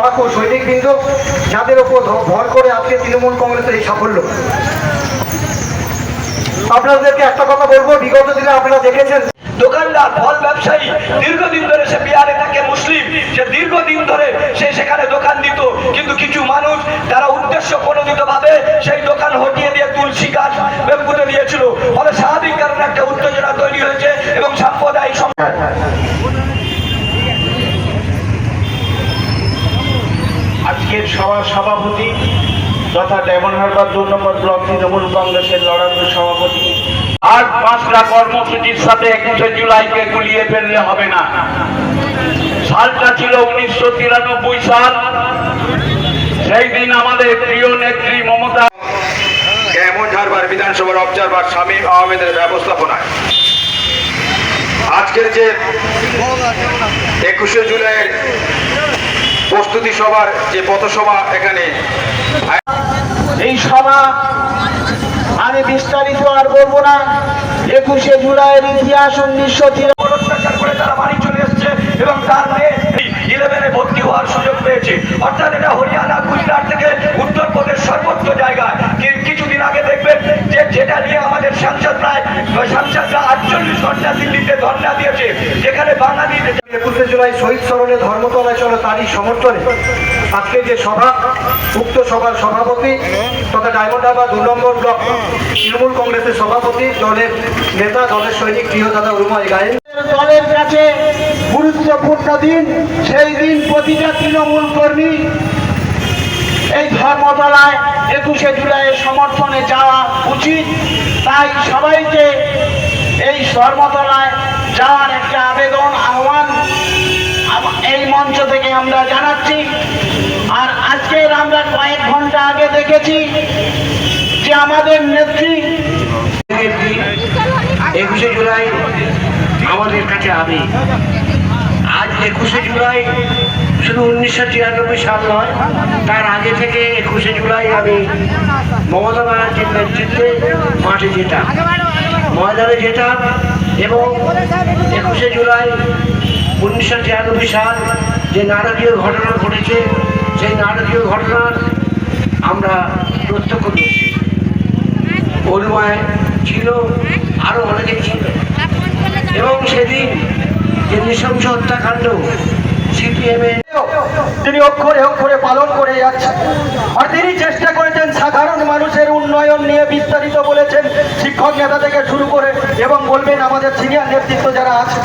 লড়াকু সৈনিকবৃন্দ, যাদের ওপর ভর করে আজকে তৃণমূল কংগ্রেসের এই সাফল্য। আপনাদেরকে একটা কথা বলব, বিগত দিনে আপনারা দেখেছেন দোকানদার, ফল ব্যবসায়ী, দীর্ঘদিন ধরে সে বিহারে থাকে মুসলিম, সে দীর্ঘদিন ধরে সে সেখানে দোকান দিত, কিন্তু কিছু মানুষ তারা উদ্দেশ্য প্রণোদিত ভাবে সেই দোকান হটিয়ে দিয়ে তুলসী গাছ পুঁতে দিয়েছিল। ফলে স্বাভাবিক কারণে একটা উত্তেজনা তৈরি হয়েছে এবং সাম্প্রদায়িক সম- আজকের সভার সভাপতি তথা ডেমন হারবার দু নম্বর ব্লক তৃণমূল কংগ্রেসের লড়াকু সভাপতি। আর পাঁচটা কর্মসূচির সাথে একুশে জুলাইকে গুলিয়ে ফেললে হবে না। সালটা ছিল উনিশশো তিরানব্বই সাল। সেই দিন আমাদের প্রিয় নেত্রী মমতা ঝাড়বার বিধানসভার অবজারভার শামীম আহমেদের ব্যবস্থাপনায়। আজকের যে একুশে জুলাইয়ের প্রস্তুতি সভার যে পথসভা এখানে এই সভা আমি বিস্তারিত আর বলব না। একুশে জুলাইয়ের ইতিহাস উনিশশো অত্যাচার করে তারা বাড়ি চলে এসছে এবং তার ভর্তি হওয়ার সুযোগ পেয়েছে। অর্থাৎ এটা হরিয়ানা, গুজরাট থেকে উত্তরপ্রদেশ কিছুদিন আগে দেখবেন যে যেটা নিয়ে আমাদের সাংসদরা আটচল্লিশ ঘণ্টা দিল্লিতে যেখানে বাঙালি একুশে জুলাই শহীদ স্মরণে ধর্মতলায় চলে তারই সমর্থনে আজকে যে সভা, উক্ত সভার সভাপতি তথা ডায়মন্ড হারবার দু নম্বর ব্লক তৃণমূল কংগ্রেসের সভাপতি দলের নেতা, দলের সৈনিক প্রিয় দাদা উরুমাই গায়েন। দলের কাছে গুরুত্বপূর্ণ দিন, সেই দিন প্রতিটা তৃণমূল কর্মী এই ধর্মতলায় একুশে জুলাইয়ের সমর্থনে যাওয়া উচিত। তাই সবাইকে এই ধর্মতলায় যাওয়ার একটা আবেদন, আহ্বান। এই মঞ্চ থেকে আমরা জানাচ্ছি। আর আজকের আমরা কয়েক ঘণ্টা আগে দেখেছি যে আমাদের নেত্রী একুশে জুলাই আমাদের কাছে আমি আজ একুশে জুলাই শুধু উনিশশো তিরানব্বই সাল নয়, তার আগে থেকে একুশে জুলাই আমি মমতা ব্যানার্জির নেতৃত্বে মাঠে যেতাম। ময়দানে যেতাম এবং একুশে জুলাই উনিশশো তিরানব্বই সাল যে নারকীয় ঘটনা ঘটেছে, সেই নারকীয় ঘটনার আমরা প্রত্যক্ষ করেছি। অনুময় ছিল, আরও অনেকে ছিল। এবং সেদিন যে নৃশংস হত্যাকাণ্ড, সিপিএমের তিনি অক্ষরে অক্ষরে পালন করে যাচ্ছেন। আর তিনি চেষ্টা করেছেন সাধারণ মানুষের উন্নয়ন নিয়ে বিস্তারিত বলেছেন। শিক্ষক নেতা থেকে শুরু করে এবং বলবেন আমাদের সিনিয়র নেতৃত্ব যারা আছে,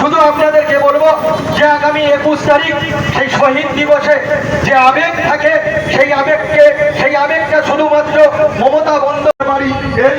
শুধু আপনাদেরকে বলব যে আগামী একুশ তারিখ সেই শহীদ দিবসে যে আবেগ থাকে, সেই আবেগকে, সেই আবেগটা শুধুমাত্র মমতা বন্দর বাড়ি, এই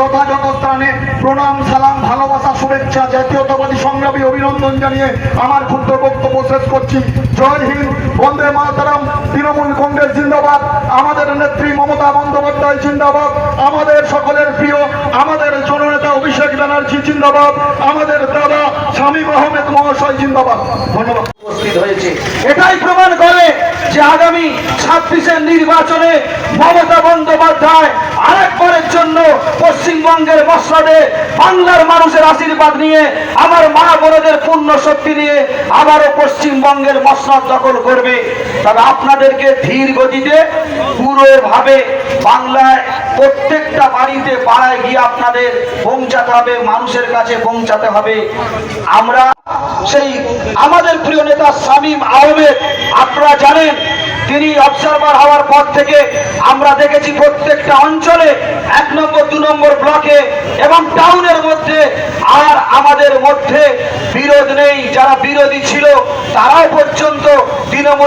যথাযথ স্থানে প্রণাম, সালাম, ভালোবাসা, শুভেচ্ছা, জাতীয়তাবাদী সংগ্রামী অভিনন্দন জানিয়ে আমার ক্ষুদ্র বক্তব্য শেষ করছি। জয় হিন্দ, বন্দে মাতারাম, তৃণমূল কংগ্রেস জিন্দাবাদ। আমাদের নেত্রী মমতা বন্দ্যোপাধ্যায় জিন্দাবাদ। আমাদের সকলের প্রিয়, আমাদের জননেতা অভিষেক ব্যানার্জি জিন্দাবাদ। আমাদের দাদা স্বামী আহমেদ মহাশয় জিন্দাবাদ। ধন্যবাদ। উপস্থিত হয়েছে। এটাই প্রমাণ করে যে আগামী ছাব্বিশের নির্বাচনে মমতা বন্দ্যোপাধ্যায় আরেকবারের জন্য পশ্চিমবঙ্গের মসনদে বাংলার মানুষের আশীর্বাদ নিয়ে, আমার মা বোনদের পূর্ণ শক্তি নিয়ে আবারও পশ্চিমবঙ্গের মসনদ দখল করবে। তবে আপনাদেরকে ধীর গতিতে পুরোভাবে বাংলায় প্রত্যেকটা বাড়িতে পাড়ায় গিয়ে আপনাদের পৌঁছাতে হবে, মানুষের কাছে পৌঁছাতে হবে। আমরা সেই আমাদের প্রিয় নেতা শামীম আহমেদ, আপনারা জানেন, তিনি অবজারভার হওয়ার পর থেকে আমরা দেখেছি প্রত্যেকটা অঞ্চলে এক নম্বর, দু নম্বর ব্লকে এবং টাউনের মধ্যে আর আমাদের মধ্যে বিরোধ নেই। যারা বিরোধী ছিল, তারাও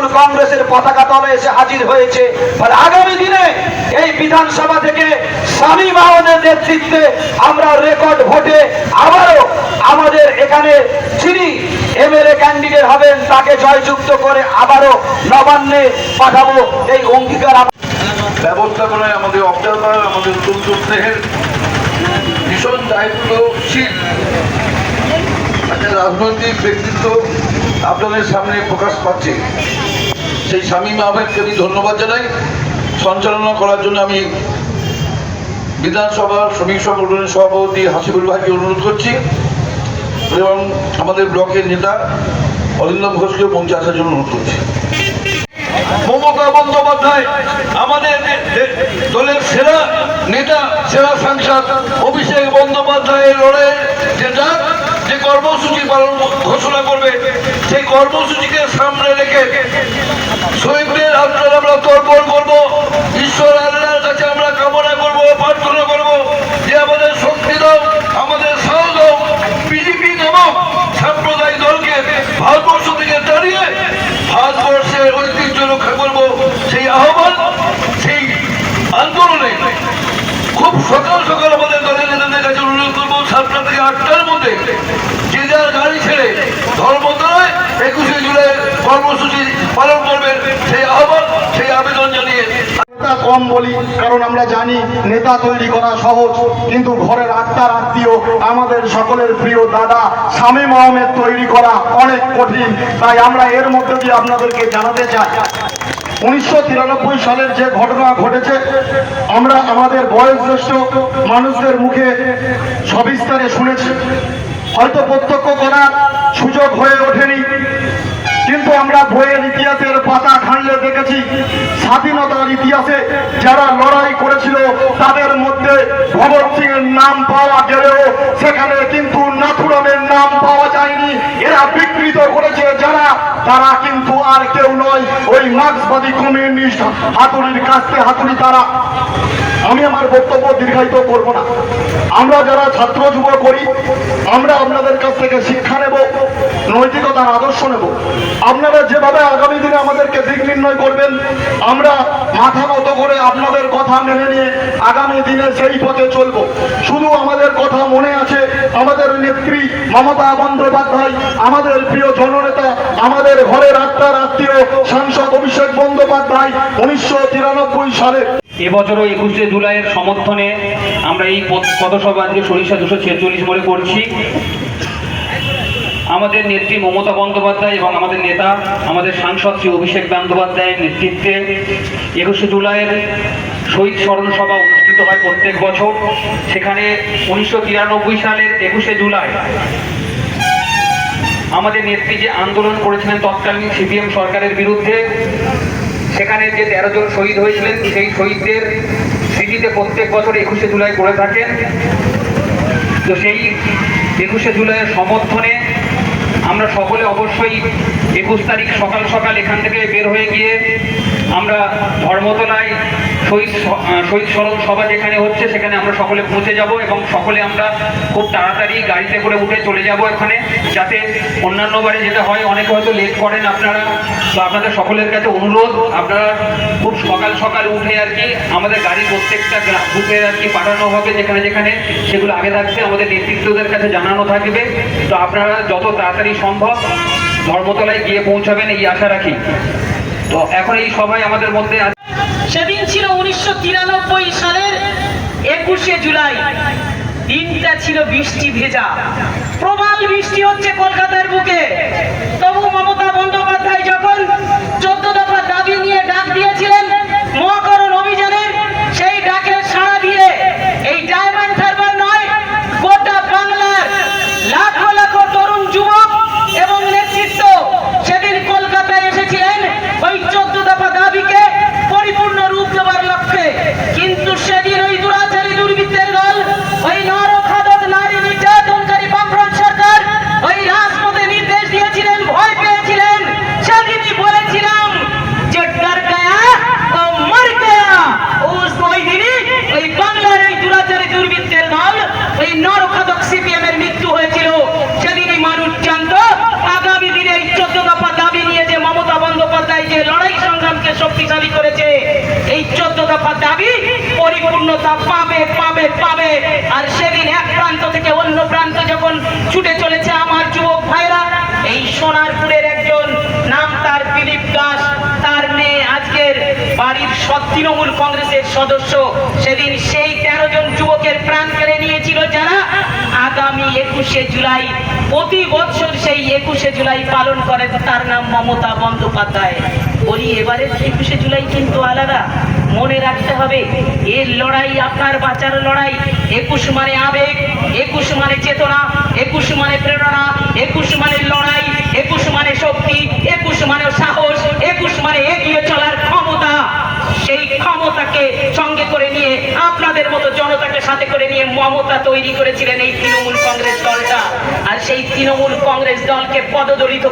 তৃণমূল কংগ্রেসের পতাকা তলে এসে হাজির হয়েছে ফলে আগামী দিনে এই বিধানসভা থেকে শামীম আহমেদের নেতৃত্বে আমরা রেকর্ড ভোটে আবারও আমাদের এখানে যিনি এমএলএ ক্যান্ডিডেট হবেন, তাকে জয়যুক্ত করে আবারও নবান্নে পাঠাবো এই অঙ্গীকার ব্যবস্থাপনায় আমাদের অবজারভার আমাদের স্নেহের ভীষণ দায়িত্বশীল রাজনৈতিক ব্যক্তিত্ব আপনাদের সামনে প্রকাশ পাচ্ছে। সেই শামীম আহমেদকে আমি ধন্যবাদ জানাই। সঞ্চালনা করার জন্য আমি বিধানসভার শ্রমিক সংগঠনের সভাপতি হাসিবুল ভাইকে অনুরোধ করছি এবং আমাদের ব্লকের নেতা অরিন্দম ঘোষকে মঞ্চে আসার জন্য অনুরোধ করছি। মমতা বন্দ্যোপাধ্যায়, আমাদের দলের সেরা নেতা, সেরা সাংসদ অভিষেক বন্দ্যোপাধ্যায়ের যে কর্মসূচি পালন ঘোষণা করবে। সেই কর্মসূচিকে সামনে রেখে শহীদদের আপনারা আমরা তর্পণ করব। ঈশ্বর আল্লাহর কাছে আমরা কামনা করব, প্রার্থনা করব যে আমাদের শক্তি দাও, আমাদের সাহস দাও, বিজেপি নামক সাম্প্রদায়িক দলকে ভারতবর্ষ থেকে দাঁড়িয়ে ভারতবর্ষের ঐতিহ্য রক্ষা করব। সেই আহ্বান, সেই আন্দোলনে খুব সকাল সকাল আমাদের দলের নেতাদের কাছে অনুরোধ করব সাতটা থেকে আটটার মধ্যে যে যার গাড়ি ছেড়ে ধর্মতলায় একুশে জুলাই কর্মসূচি পালন করবেন সেই আহ্বান, সেই আবেদন জানিয়ে কম বলি, কারণ আমরা জানি নেতা তৈরি করা সহজ, কিন্তু ঘরের আত্মার আত্মীয়, আমাদের সকলের প্রিয় দাদা স্বামী আহমেদ তৈরি করা অনেক কঠিন। তাই আমরা এর মধ্যে দিয়ে আপনাদেরকে জানাতে চাই। উনিশশো তিরানব্বই সালের যে ঘটনা ঘটেছে, আমরা আমাদের বয়োজ্যেষ্ঠ মানুষদের মুখে সবিস্তারে শুনেছি। হয়তো প্রত্যক্ষ করার সুযোগ হয়ে ওঠেনি। কিন্তু আমরা বইয়ের ইতিহাসের পাতা ঘাঁটলে দেখেছি। স্বাধীনতার ইতিহাসে যারা লড়াই করেছিল, তাদের মধ্যে ভগৎ সিং এর নাম পাওয়া গেলেও সেখানে কিন্তু নাথুরামের নাম পাওয়া যায়নি। এরা বিকৃত করেছে যারা, তারা কিন্তু আর কেউ নয়। ওই মার্ক্সবাদী কমিউনিস্ট হাতুড়ির কাছে হাতুড়ি তারা। আমি আমার বক্তব্য দীর্ঘায়িত করব না। আমরা যারা ছাত্র যুব করি, আমরা আপনাদের কাছ থেকে শিক্ষা নেব, নৈতিকতার আদর্শ নেব। আপনারা যেভাবে আগামী দিনে আমাদেরকে দিক নির্ণয় করবেন, আমরা মাথা নত করে আপনাদের কথা মেনে নিয়ে আগামী দিনে সেই পথে চলব। শুধু আমাদের কথা মনে আছে, আমাদের নেত্রী মমতা বন্দ্যোপাধ্যায়, আমাদের প্রিয় জননেতা, আমাদের ঘরের আত্মার আত্মীয়, সাংসদ অভিষেক বন্দ্যোপাধ্যায়, উনিশশো তিরানব্বই সালে। এবছরও একুশে জুলাইয়ের সমর্থনে আমরা এই পথসভা আজকে সরিষা দুশো ছেচল্লিশ মোড়ে করছি। আমাদের নেত্রী মমতা বন্দ্যোপাধ্যায় এবং আমাদের নেতা, আমাদের সাংসদ শ্রী অভিষেক বন্দ্যোপাধ্যায়ের নেতৃত্বে একুশে জুলাইয়ের শহীদ স্মরণ সভা অনুষ্ঠিত হয় প্রত্যেক বছর। সেখানে উনিশশো তিরানব্বই সালের একুশে জুলাই আমাদের নেত্রী যে আন্দোলন করেছিলেন তৎকালীন সিপিএম সরকারের বিরুদ্ধে, সেখানে যে তেরো জন শহীদ হয়েছিলেন, সেই শহীদদের স্মৃতিতে প্রত্যেক বছর একুশে জুলাই করে থাকেন। তো সেই একুশে জুলাইয়ের সমর্থনে আমরা সকলে অবশ্যই একুশ তারিখ সকাল সকাল এখান থেকে বের হয়ে গিয়ে আমরা ধর্মতলায় শহীদ শহীদ স্মরণ সভা যেখানে হচ্ছে, সেখানে আমরা সকলে পৌঁছে যাব এবং সকলে আমরা খুব তাড়াতাড়ি গাড়িতে করে উঠে চলে যাব এখানে, যাতে অন্যান্য বারে যেটা হয়। অনেকে হয়তো লেট করেন আপনারা তো আপনাদের সকলের কাছে অনুরোধ, আপনারা খুব সকাল সকাল উঠে আর কি আমাদের গাড়ি প্রত্যেকটা গ্রা- বুথে আর কি পাঠানো হবে যেখানে যেখানে, সেগুলো আগে থাকছে আমাদের নেতৃত্বদের কাছে জানানো থাকবে। তো আপনারা যত তাড়াতাড়ি সম্ভব ধর্মতলায় গিয়ে পৌঁছাবেন, এই আশা রাখি। তো এখন এই সবাই আমাদের মধ্যে আছে সেদিন ছিল উনিশশো তিরানব্বই সালের একুশে জুলাই। দিনটা ছিল বৃষ্টি ভেজা। প্রবল বৃষ্টি হচ্ছে কলকাতার বুকে তবু মমতা বন্দ্যোপাধ্যায় যখন চোদ্দ দফা দাবি নিয়ে ডাক দিয়েছিলেন মহাকরণ অভিযানের সেই ডাকের সাড়া দিয়ে এই ডায়মন্ড হারবার নয় গোটা বাংলার লাখো লাখো তরুণ যুবক এবং নেতৃত্ব সেদিন কলকাতায় এসেছিলেন ওই চোদ্দ দফা দাবিকে পরিপূর্ণ রূপ দেওয়ার লক্ষ্যে কিন্তু সেদিন ওই দুরাচারী দুর্বৃত্তের দল ওই নরখাদক নারী নির্যাতনকারী বামফ্রন্ট সরকার ওই রাজপথে নির্দেশ দিয়েছিলেন ভয় পেয়েছিলেন সেদিনই বলেছিলাম যে ডর গয়া ও মর গয়া উস ওই দিনই ওই বাংলার এই দুরাচারী দুর্বৃত্তের দল ওই নরখাদক সিপিএম এর মৃত্যু হয়েছিল সেদিনই মানুষ জানতো আগামী দিনে এই চোদ্দ দফা দাবি নিয়ে যে মমতা বন্দ্যোপাধ্যায় যে লড়াই সংগ্রামকে শক্তিশালী করেছে এই চোদ্দ দফা দাবি পরিপূর্ণতা পাবে পাবে পাবে আর সেদিন এক প্রান্ত থেকে অন্য প্রান্ত যখন ছুটে চলেছে আমার যুবক ভাইরা এই সোনারপুরের একজন নাম তার দিলীপ দাস তার মেয়ে আজকের বাড়ির সব তৃণমূল কংগ্রেসের সদস্য সেদিন সেই তেরো জন যুবকের প্রাণ কেড়ে নিয়েছিল যারা আগামী একুশে জুলাই, প্রতি বছর সেই একুশে জুলাই পালন করে তার নাম মমতা বন্দ্যোপাধ্যায়। বলি, এবারের একুশে জুলাই কিন্তু আলাদা। মনে রাখতে হবে এর লড়াই আপনার বাঁচার লড়াই। একুশ মানে আবেগ, একুশ মানে চেতনা, একুশ মানে প্রেরণা, একুশ মানে লড়াই, একুশ মানে শক্তি, একুশ মানে সাহস, একুশ মানে এগিয়ে চলার ক্ষমতা সেই ক্ষমতাকে সঙ্গে করে নিয়ে আপনাদের মতো জনতাকে সাথে করে নিয়ে মমতা তৈরি করেছিলেন এই তৃণমূল কংগ্রেস দলটা। আর সেই তৃণমূল কংগ্রেস দলকে পদদলিত